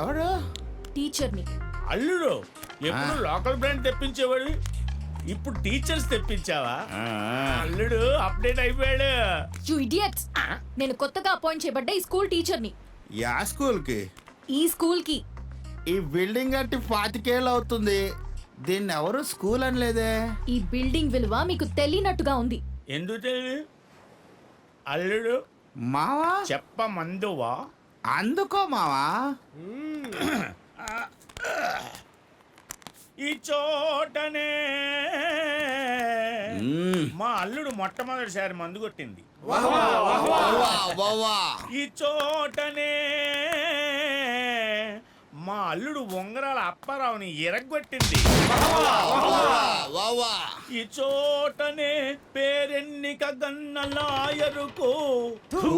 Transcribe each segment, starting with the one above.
ఎవరు? టీచర్ని అల్లుడు ఎప్పుడు లోకల్ బ్రాండ్ తెప్పించేవాడు? ఇప్పుడు టీచర్స్ తెప్పించావా? అల్లుడు అప్డేట్ అయిపోయాడు. యు ఇడియట్స్ నేను కొత్తగా అపాయింట్ చేయబడ్డ ఈ స్కూల్ టీచర్ని యా స్కూల్కి? ఈ స్కూల్కి. ఈ బిల్డింగ్ కట్టి పాతికేళ్ళు అవుతుంది. దీన్ని ఎవరు స్కూల్ అనలేదే? ఈ బిల్డింగ్ విలువ మీకు తెలియనట్టుగా ఉంది. ఎందుకు తెలియదు? అల్లుడు మావా? చెప్ప మందువా అందుకో మావా ఈ చోటనే. మా అల్లుడు మొట్టమొదటిసారి మందు కొట్టింది. ఈ చోటనే మా అల్లుడు ఉంగరాల అప్పారావుని ఎరగొట్టింది. ఈ చోటనే పేరెన్నిక గన్నలాయరుకు థు.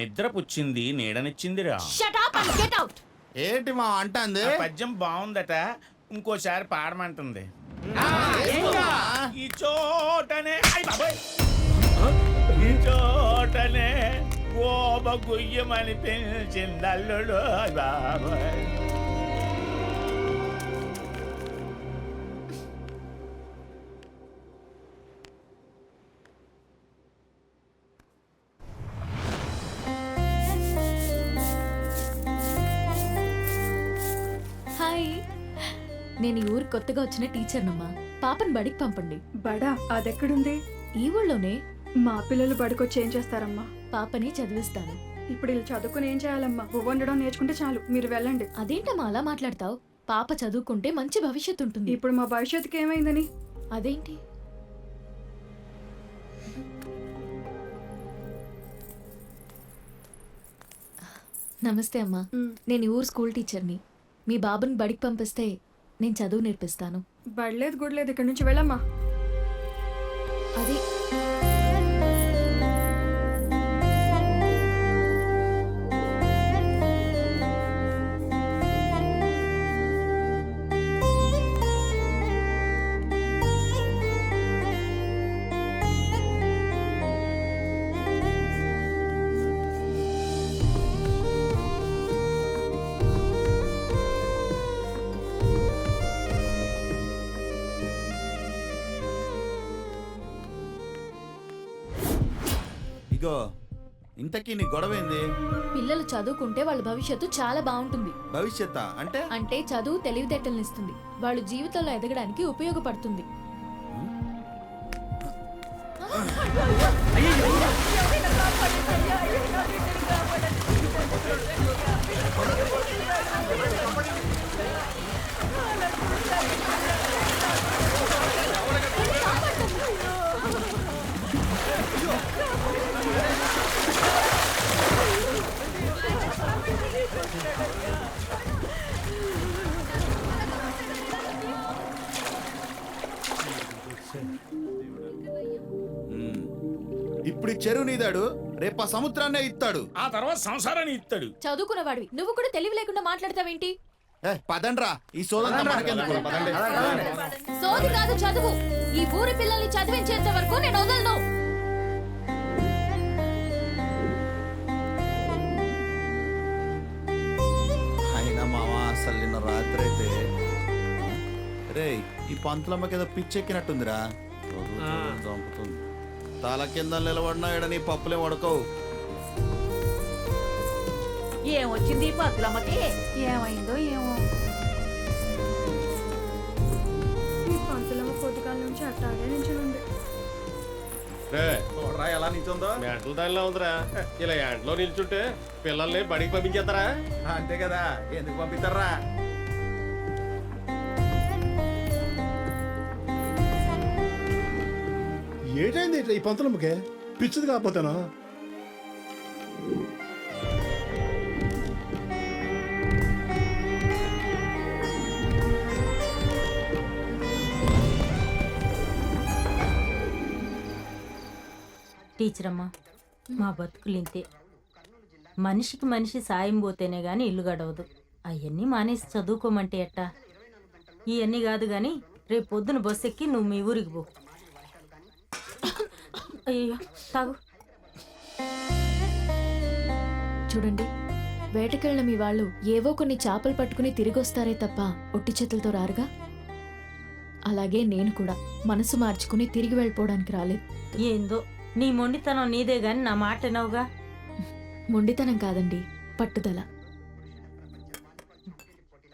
నిద్ర పుచ్చింది నీడనిచ్చిందిరా. Shut up and get out ఏంటి మా అంటుంది ఆ పద్యం బాగుందట ఇంకోసారి పాడమంటుంది. ఈ చోటనే అయ్ బాబోయ్. ఈ చోటనే గోబ గుయ్యమని పెంచిందల్లుడు అయ్ బాబోయ్. నేను ఈ ఊరు కొత్తగా వచ్చిన టీచర్నమ్మా. పాపని బడికి పంపండి. బడా అదెక్కడుంది? ఈ ఊళ్ళోనే. మా పిల్లలు బడికొచ్చి ఏం చేస్తారమ్మా? పాపని చదివిస్తాను. ఇప్పుడు వీళ్ళు చదువుకుని ఏం చేయాలమ్మా? వండడం నేర్చుకుంటే చాలు మీరు వెళ్ళండి. అదేంటమ్మా అలా మాట్లాడతావు? పాప చదువుకుంటే మంచి భవిష్యత్తు ఉంటుంది. ఇప్పుడు మా భవిష్యత్తుకి ఏమైందని? అదేంటి? నమస్తే అమ్మా. నేను ఈ ఊరు స్కూల్ టీచర్ని. మీ బాబుని బడికి పంపిస్తే నేను చదువు నేర్పిస్తాను. బడిలేదు గుడ్లేదు ఇక్కడి నుంచి వెళ్ళమ్మా. అది ఇగో ఇంతకీ నీ గొడవ ఏంది పిల్లలు చదువుకుంటే వాళ్ళ భవిష్యత్తు చాలా బాగుంటుంది. భవిష్యత్ అంటే? అంటే చదువు తెలివితేటలను ఇస్తుంది. వాళ్ళు జీవితంలో ఎదగడానికి ఉపయోగపడుతుంది. ఇప్పుడు ఈ చెరువు నీదాడు రేపు ఆ సముద్రాన్నే ఇస్తాడు. ఆ తర్వాత సంసారాన్ని ఇస్తాడు. చదువుకున్నవాడివి. నువ్వు కూడా తెలివి లేకుండా మాట్లాడతావేంటి? ఏ పదండ్రా. ఈ సోదంతా మనకెందుకు? సోది కాదు చదువు. ఈ ఊరి పిల్లల్ని చదివించేంత వరకు నేను వదలను. అయినా మామ అసలు నిన్న రాత్రి అయితే రే ఈ పంతులమ్మకి ఏదో పిచ్చెక్కినట్టుందిరా. చంపుతుంది తల కింద నిలబడినా ఈడ నీ పప్పులే వడకవు. ఏమొచ్చింది ఈ ఏమైందో ఏమో. ఈ పంతులమ్మ పొద్దుకాల నుంచి అట్టాగే నుంచి ఉంది చూడరా ఎలా నిల్చుందో మెంటల్ దానిలో ఉందిరా. ఇలా ఎంటలో నిల్చుంటే పిల్లల్ని బడికి పంపించేస్తారా? అంతే కదా ఎందుకు పంపిస్తారా? ఇట్లా ఈ పంతులమ్మకే? పిచ్చిది కాకపోతేనా? టీచర్ అమ్మా మా బతుకులు ఇంతే మనిషికి మనిషి సాయం పోతేనే గాని ఇల్లు గడవదు. అవన్నీ మానేసి చదువుకోమంటే ఎట్టా? ఇవన్నీ కాదు కానీ రేపు పొద్దున బస్సు ఎక్కి నువ్వు మీ ఊరికి పో. అయ్యో తాగు. చూడండి వేటకెళ్ళిన మీ వాళ్ళు ఏవో కొన్ని చేపలు పట్టుకుని తిరిగొస్తారే తప్ప ఒట్టి చేతులతో రారుగా? అలాగే నేను కూడా మనసు మార్చుకుని తిరిగి వెళ్ళిపోవడానికి రాలేదు. ఏందో నీ మొండితనం నీదే గాని నా మాట వినవుగా? మొండితనం కాదండి పట్టుదల.